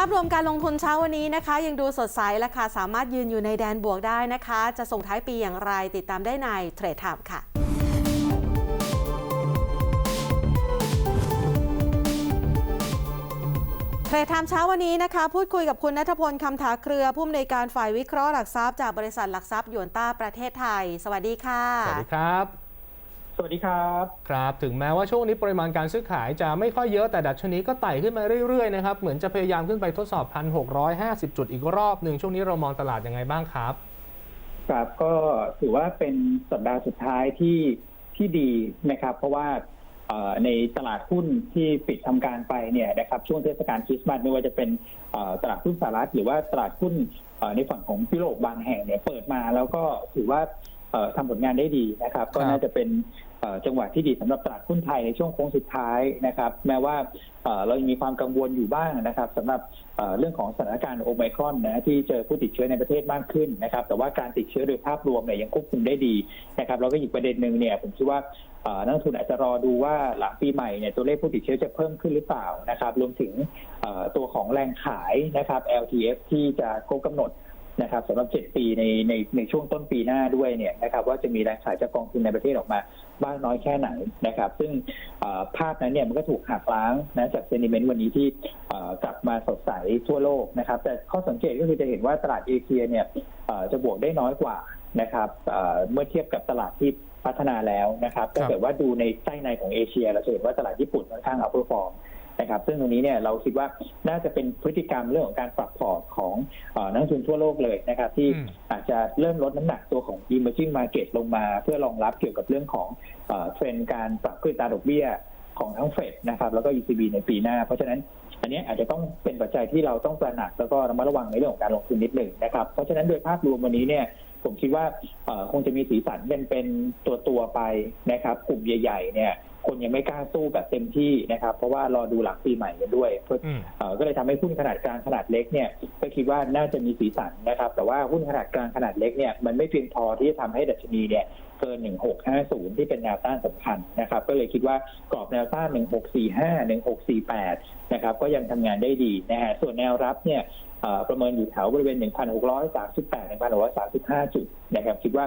ภาพรวมการลงทุนเช้าวันนี้นะคะ ยังดูสดใสและค่ะสามารถยืนอยู่ในแดนบวกได้นะคะ จะส่งท้ายปีอย่างไรติดตามได้ในเทรดไทม์ค่ะเทรดไทม์เช้าวันนี้นะคะ พูดคุยกับคุณนัทพลคำถาเครือผู้อำนวยการฝ่ายวิเคราะห์หลักทรัพย์จากบริษัทหลักทรัพย์ยวนต้าประเทศไทย สวัสดีค่ะ สวัสดีครับ สวัสดีครับ ครับ ถึงแม้ว่าช่วงนี้ปริมาณการซื้อขายจะไม่ค่อยเยอะแต่ดัชนีก็ไต่ขึ้นมาเรื่อยๆนะครับเหมือนจะพยายามขึ้นไปทดสอบ 1,650 จุดอีกรอบหนึ่งช่วงนี้เรามองตลาดยังไงบ้างครับ ครับก็ถือว่าเป็นสัปดาห์สุดท้ายที่ที่ดีนะครับ เพราะว่าเอ่อในตลาดหุ้นที่ปิดทำการไปเนี่ยนะครับช่วงเทศกาลคริสต์มาสไม่ว่าจะเป็นเอ่อตลาดหุ้นสหรัฐหรือว่าตลาดหุ้นเอ่อในฝั่งของยุโรปบางแห่งเนี่ยเปิดมาแล้วก็ถือว่าเอ่อทำผลงานได้ดีนะครับ ก็น่าจะเป็นเอ่อ จังหวะที่ดีสำหรับตลาดหุ้นไทยในช่วงโค้งสุดท้ายนะครับ แม้ว่าเรายังมีความกังวลอยู่บ้างนะครับสำหรับเรื่องของสถานการณ์โอไมครอนนะที่เจอผู้ติดเชื้อในประเทศมากขึ้นนะครับ แต่ว่าการติดเชื้อโดยภาพรวมเนี่ยยังควบคุมได้ดีนะครับแล้วก็อีกประเด็นหนึ่งเนี่ยผมคิดว่านักทุนอาจจะรอดูว่าหลังปีใหม่เนี่ยตัวเลขผู้ติดเชื้อจะเพิ่มขึ้นหรือเปล่านะครับ รวมถึงตัวของแรงขายนะครับ LTF ที่จะกำหนด นะครับสำหรับ 7 ปีในในในช่วงต้นปีหน้าด้วยเนี่ยนะครับว่าจะมีแรงขายจากกองทุนในประเทศออกมาบ้างน้อยแค่ไหนนะครับ ซึ่งเอ่อภาพนั้นเนี่ยมันก็ถูกหักล้างนะจากเซนิเมนต์วันนี้ที่เอ่อกลับมาสดใสทั่วโลกนะครับ แต่ข้อสังเกตก็คือจะเห็นว่าตลาดเอเชียเนี่ยเอ่อจะบวกได้น้อยกว่านะครับเอ่อเมื่อเทียบกับตลาดที่พัฒนาแล้วนะครับถ้าเกิดว่าดูในไส้ในของเอเชียเราจะเห็นว่าตลาดญี่ปุ่นค่อนข้างอัพเปอร์ฟอร์ม นะครับซึ่งตรงนี้เนี่ยเราคิดว่าน่าจะเป็นพฤติกรรมเรื่องของการปรับพอร์ตของเอ่อนักลงทุนทั่วโลกเลยนะครับที่อืมอาจจะเริ่มลดน้ำหนักตัวของ emerging market ลงมา เพื่อรองรับเกี่ยวกับเรื่องของเอ่อเทรนด์การปรับขึ้นอัตราดอกเบี้ยของทั้งเฟดนะครับแล้วก็ ECB ในปีหน้า เพราะฉะนั้นอันนี้อาจจะต้องเป็นปัจจัยที่เราต้องตระหนักแล้วก็ระมัดระวังในเรื่องของการลงทุนนิดหนึ่งนะครับเพราะฉะนั้นโดยภาพรวมวันนี้เนี่ยผมคิดว่าเอ่อคงจะมีสีสันเป็นเป็นตัวตัวๆไปนะครับ กลุ่มใหญ่ ๆ เนี่ย คนยังไม่กล้าสู้แบบเต็มที่นะครับ เพราะว่ารอดูหลังปีใหม่กันด้วยเพื่ออืมเอ่อก็เลยทำให้หุ้นขนาดกลางขนาดเล็กเนี่ยก็คิดว่าน่าจะมีสีสันนะครับ แต่ว่าหุ้นขนาดกลางขนาดเล็กเนี่ยมันไม่เพียงพอที่จะทำให้ดัชนีเนี่ยเกิน 1650 ที่เป็นแนวต้านสำคัญนะครับ ก็เลยคิดว่ากรอบแนวต้าน 1645 1648 นะครับ ก็ยังทำงานได้ดีนะฮะ ส่วนแนวรับเนี่ยเอ่อประเมินอยู่แถวบริเวณ 1638 1635 จุดนะครับ คิดว่า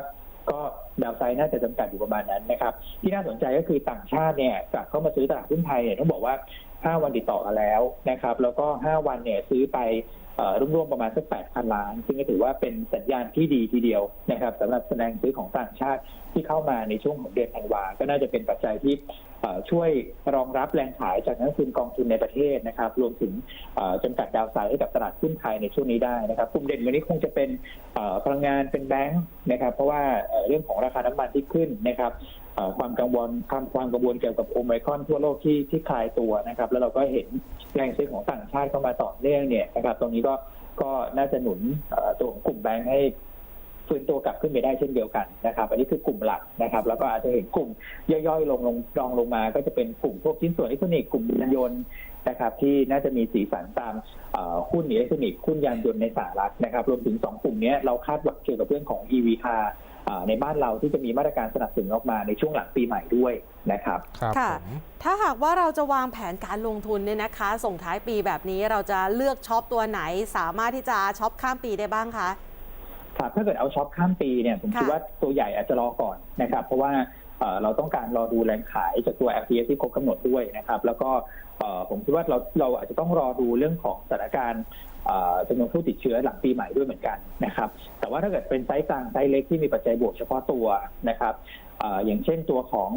ก็ดาวไซด์น่าจะจำกัดอยู่ประมาณนั้นนะครับที่น่าสนใจก็คือต่างชาติเนี่ยกลับเข้ามาซื้อตลาดหุ้นไทยเนี่ยต้องบอกว่า 5 วันติดต่อกันแล้วนะครับ แล้วก็ 5 วันเนี่ยซื้อไปร่วมๆประมาณสัก 8,000 ล้าน ซึ่งก็ถือว่าเป็นสัญญาณที่ดีทีเดียวนะครับสำหรับแสดงซื้อของต่างชาติที่เข้ามาในช่วงของเดือนธันวา ก็น่าจะเป็นปัจจัยที่ช่วยรองรับแรงขายจากนักทุนกองทุนในประเทศนะครับ รวมถึงจำกัดดาวไซด์ให้กับตลาดหุ้นไทยในช่วงนี้ได้นะครับกลุ่มเด่นวันนี้คงจะเป็นพลังงานเป็นแบงค์นะครับ เพราะว่าเรื่องของราคาน้ำมันที่ขึ้นนะครับความกังวลความความกังวลเกี่ยวกับโอไมครอนทั่วโลกที่ที่คลายตัวนะครับ แล้วเราก็เห็นแรงซื้อของต่างชาติเข้ามาต่อเนื่องเนี่ยนะครับ ตรงนี้ก็ก็น่าจะหนุนตัวของกลุ่มแบงค์ให้ฟื้นตัวกลับขึ้นไปได้เช่นเดียวกันนะครับ อันนี้คือกลุ่มหลักนะครับ แล้วก็อาจจะเห็นกลุ่มย่อยๆ ลงลงรองลงมา ก็จะเป็นกลุ่มพวกชิ้นส่วนอิเล็กทรอนิกส์กลุ่มยานยนต์นะครับที่น่าจะมีสีสันตามหุ้นอิเล็กทรอนิกส์หุ้นยานยนต์ในสหรัฐนะครับ รวมถึงสองกลุ่มนี้เราคาดหวังเกี่ยวกับเรื่องของ EV car ในบ้านเราที่จะมีมาตรการสนับสนุนออกมาในช่วงหลังปีใหม่ด้วยนะครับครับค่ะผมถ้าหากว่าเราจะวางแผนการลงทุนเนี่ยนะคะ ส่งท้ายปีแบบนี้เราจะเลือกช็อปตัวไหนสามารถที่จะช็อปข้ามปีได้บ้างคะครับถ้าเกิดเอาช็อปข้ามปีเนี่ยผมค่ะคิดว่าตัวใหญ่อาจจะรอก่อนนะครับ เพราะว่า เราต้องการรอดูแรงขายจากตัว LTF ที่ครบกำหนดด้วยนะครับ แล้วก็ผมคิดว่าเราเราอาจจะต้องรอดูเรื่องของสถานการณ์จำนวนผู้ติดเชื้อหลังปีใหม่ด้วยเหมือนกันนะครับ แต่ว่าถ้าเกิดเป็นไซส์กลางไซส์เล็กที่มีปัจจัยบวกเฉพาะตัวนะครับอย่างเช่นตัวของ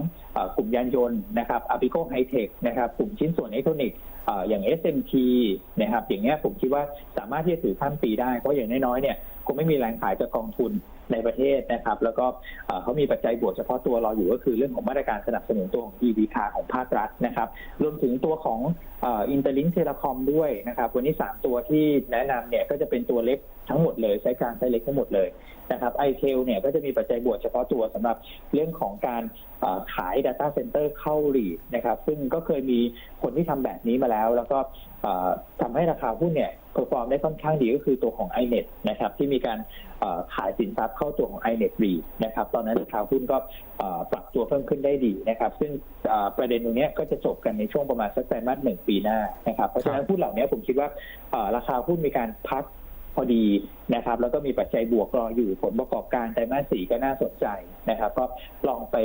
กลุ่มยานยนต์นะครับอาบิโกไฮเทคนะครับ กลุ่มชิ้นส่วนอิเล็กทรอนิกส์เอ่ออย่าง SMT นะครับ อย่างเงี้ยผมคิดว่าสามารถที่จะถือข้ามปีได้ เพราะอย่างน้อยๆเนี่ยคงไม่มีแรงขายจากกองทุนในประเทศนะครับ แล้วก็เขามีปัจจัยบวกเฉพาะตัวรออยู่ก็คือเรื่องของมาตรการสนับสนุนตัวของ EV car ของภาครัฐนะครับ รวมถึงตัวของอินเตอร์ลิงเทเลคอมด้วยนะครับ วันนี้ 3 ตัวที่แนะนำเนี่ยก็จะเป็นตัวเล็กทั้งหมดเลยไซส์กลางไซส์เล็กทั้งหมดเลยนะครับไอเทลเนี่ยก็จะมีปัจจัยบวกเฉพาะตัวสำหรับเรื่องของการขาย Data Center เข้ารีดนะครับ ซึ่งก็เคยมีคนที่ทำแบบนี้มาแล้ว แล้วก็เอ่อทำให้ราคาหุ้นเนี่ยเพอร์ฟอร์มได้ค่อนข้างดีก็คือตัวของ iNet นะครับที่มีการ ขายสินทรัพย์เข้าตัวของ iNet r e นะครับตอนนั้นราคาหุ้นก็เอ่อปรับตัวเพิ่มขึ้นได้ดีนะครับ ซึ่งเอ่อประเด็นตรงเนี้ยก็จะจบกันในช่วงประมาณสักไตรมาสหนึ่งปีหน้านะครับเพราะฉะนั้นหุ้นเหล่านี้ผมคิดว่าเอ่อราคาหุ้นมีการพักพอดีนะครับ แล้วก็มีปัจจัยบวกรออยู่ผลประกอบการไตรมาสสี่ก็น่าสนใจนะครับ ก็ลองไป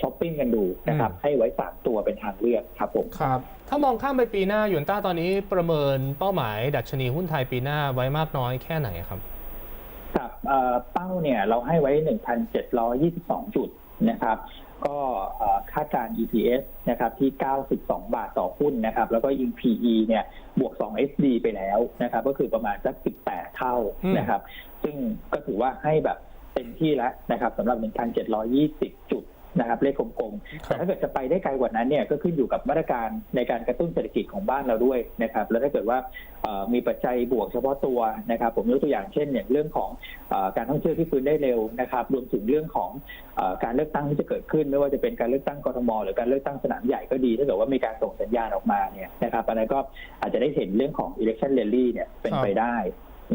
ช้อปปิ้งกันดูนะครับ ให้ไว้สามตัวเป็นทางเลือกครับผมครับ ถ้ามองข้ามไปปีหน้าหยวนต้าตอนนี้ประเมินเป้าหมายดัชนีหุ้นไทยปีหน้าไว้มากน้อยแค่ไหนครับ ครับเอ่อเป้าเนี่ยเราให้ไว้ 1,722 จุดนะครับ ก็เอ่อคาดการณ์ EPS นะครับที่ 92 บาทต่อหุ้นนะครับ แล้วก็ยิง PE เนี่ยบวก 2 SD ไปแล้วนะครับ ก็คือประมาณสัก 18 เท่าอืมนะครับ ซึ่งก็ถือว่าให้แบบเต็มที่แล้วนะครับสำหรับ 1,720 จุด นะครับเลขกลมๆแต่ถ้าเกิดจะไปได้ไกลกว่านั้นเนี่ยก็ขึ้นอยู่กับมาตรการในการกระตุ้นเศรษฐกิจของบ้านเราด้วยนะครับแล้วถ้าเกิดว่าเอ่อมีปัจจัยบวกเฉพาะตัวนะครับ ผมยกตัวอย่างเช่นอย่างเรื่องของเออการท่องเที่ยวที่ฟื้นได้เร็วนะครับรวมถึงเรื่องของเออการเลือกตั้งที่จะเกิดขึ้น ไม่ว่าจะเป็นการเลือกตั้งกทมหรือการเลือกตั้งสนามใหญ่ก็ดีถ้าเกิดว่ามีการส่งสัญญาณออกมาเนี่ยนะครับอันนั้นก็อาจจะได้เห็นเรื่องของ election rally เนี่ยเป็นไปได้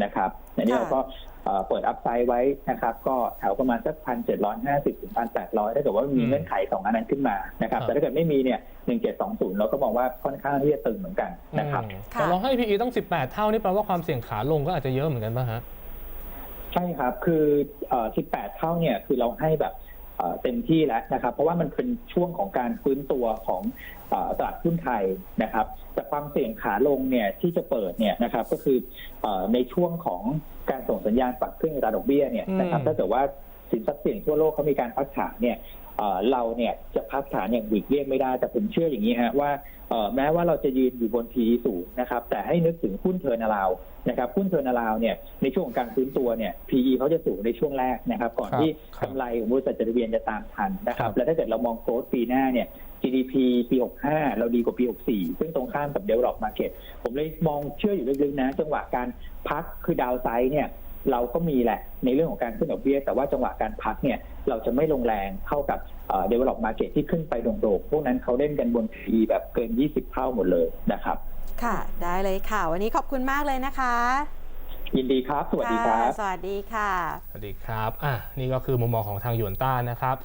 นะครับอันนี้เราก็ เอ่อเปิดอัพไซด์ไว้นะครับ ก็แถวประมาณสักพันเจ็ดร้อยห้าสิบถึงพันแปดร้อยถ้าเกิดว่ามีอืมเงื่อนไขสองอันนั้นขึ้นมานะครับครับ แต่ถ้าเกิดไม่มีเนี่ยหนึ่งเจ็ดสองศูนย์เราก็มองว่าค่อนข้างที่จะตึงเหมือนกันนะครับอืมค่ะแต่เราให้ PE ต้อง18เท่านี่แปลว่าความเสี่ยงขาลงก็อาจจะเยอะเหมือนกันป่ะฮะใช่ครับ คือเอ่อ18เท่าเนี่ยคือเราให้แบบเอ่อเต็มที่แล้วนะครับ เพราะว่ามันเป็นช่วงของการฟื้นตัวของเอ่อ ตลาดหุ้นไทยนะครับแต่ความเสี่ยงขาลงเนี่ยที่จะเปิดเนี่ยนะครับก็คือเอ่อในช่วงของการส่งสัญญาณปรับขึ้นอัตราดอกเบี้ยเนี่ยนะครับอืมถ้าเกิดว่าสินทรัพย์เสี่ยงทั่วโลกเขามีการพักฐานเนี่ย เอ่อเราเนี่ยจะพักฐานอย่างหลีกเลี่ยงไม่ได้ แต่ผมเชื่ออย่างนี้ฮะว่าเอ่อแม้ว่าเราจะยืนอยู่บน PE สูงนะครับ แต่ให้นึกถึงหุ้นเทอร์นาลาวนะครับหุ้นเทอร์นาลาวเนี่ยในช่วงของการฟื้นตัวเนี่ย PE เขาจะสูงในช่วงแรกนะครับ ก่อนครับที่ครับกำไรของบริษัทจดทะเบียนจะตามทันนะครัครับบและถ้าเกิดเรามองโกลดปีหน้าเนี่ย GDP ปี 65 เราดีกว่าปี 64 ซึ่งตรงข้ามกับ develop market ผมเลยมองเชื่ออยู่ลึกๆนะ จังหวะการพักคือดาวไซด์เนี่ย เราก็มีแหละในเรื่องของการขึ้นดอกเบี้ย แต่ว่าจังหวะการพักเนี่ยเราจะไม่ลงแรงเข้ากับเอ่อ develop market ที่ขึ้นไปโด่งๆพวกนั้นเขาเล่นกันบน PE แบบเกิน 20 เท่าหมดเลยนะครับ ค่ะ ได้เลยค่ะ วันนี้ขอบคุณมากเลยนะคะยินดีครับ สวัสดีครับะสวัสดีค่ะ สวัสดีครับ อะ นี่ก็คือมุมมองของทางหยวนต้านะครับ